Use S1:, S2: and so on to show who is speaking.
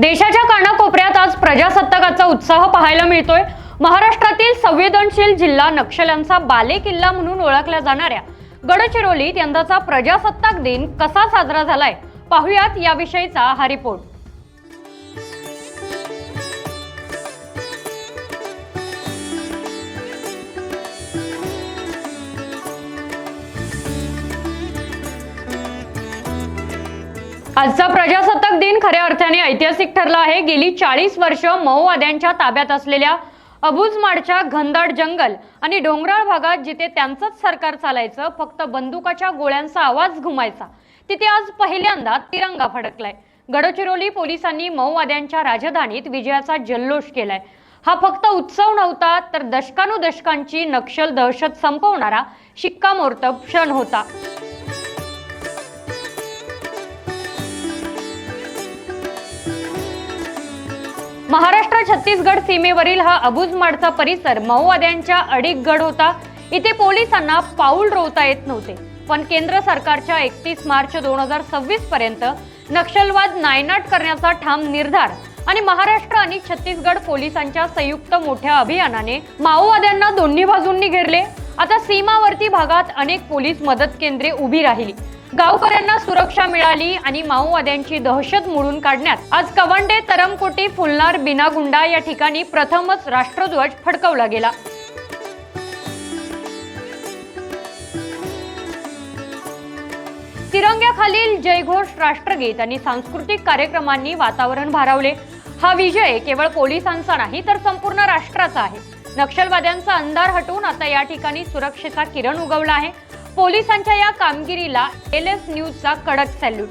S1: देशाच्या कानाकोपऱ्यात आज प्रजासत्ताकाचा उत्साह पाहायला मिळतोय. महाराष्ट्रातील संवेदनशील जिल्हा नक्षल्यांचा बाले किल्ला म्हणून ओळखल्या जाणाऱ्या गडचिरोलीत यंदाचा प्रजासत्ताक दिन कसा साजरा झालाय? पाहुयात याविषयीचा हा रिपोर्ट. आजचा प्रजासत्ताक दिन खऱ्या अर्थाने ऐतिहासिक ठरला आहे. गेली चाळीस वर्ष माओवाद्यांच्या ताब्यात असलेल्या अबुजमाडच्या घनदाट जंगल आणि डोंगराळ भागात जिथे त्यांचंच सरकार चालायचं फक्त बंदुकाच्या गोळ्यांचा आवाज घुमायचा तिथे आज पहिल्यांदा तिरंगा फडकलाय. गडचिरोली पोलिसांनी माओवाद्यांच्या राजधानीत विजयाचा जल्लोष केलाय. हा फक्त उत्सव नव्हता तर दशकानुदशकांची नक्षल दहशत संपवणारा शिक्कामोर्तब क्षण होता. महाराष्ट्र छत्तीसगड सीमेवरील हा अबुजमाडचा परिसर माओवाद्यांच्या अडीक गड होता. इथे पोलिसांना पाऊल रोवता येत नव्हते. पण केंद्र सरकारच्या एकतीस मार्च दोन हजार सव्वीस पर्यंत नक्षलवाद नायनाट करण्याचा ठाम निर्धार आणि महाराष्ट्र आणि छत्तीसगड पोलिसांच्या संयुक्त मोठ्या अभियानाने माओवाद्यांना दोन्ही बाजूंनी घेरले. आता सीमावर्ती भागात अनेक पोलीस मदत केंद्रे उभी राहिली. गावकऱ्यांना सुरक्षा मिळाली आणि माओवाद्यांची दहशत मोडून काढण्यात आज कवंडे तरमकोटी फुलनार बिनागुंडा या ठिकाणी प्रथमच राष्ट्रध्वज फडकवला गेला. तिरंग्याखालील जयघोष राष्ट्रगीत आणि सांस्कृतिक कार्यक्रमांनी वातावरण भारावले. हा विजय केवळ पोलिसांचा नाही तर संपूर्ण राष्ट्राचा आहे. नक्षलवाद्यांचा अंधार हटवून आता या ठिकाणी सुरक्षेचा किरण उगवला आहे. पोलिसांच्या या कामगिरीला एल एस न्यूजचा कडक सॅल्यूट.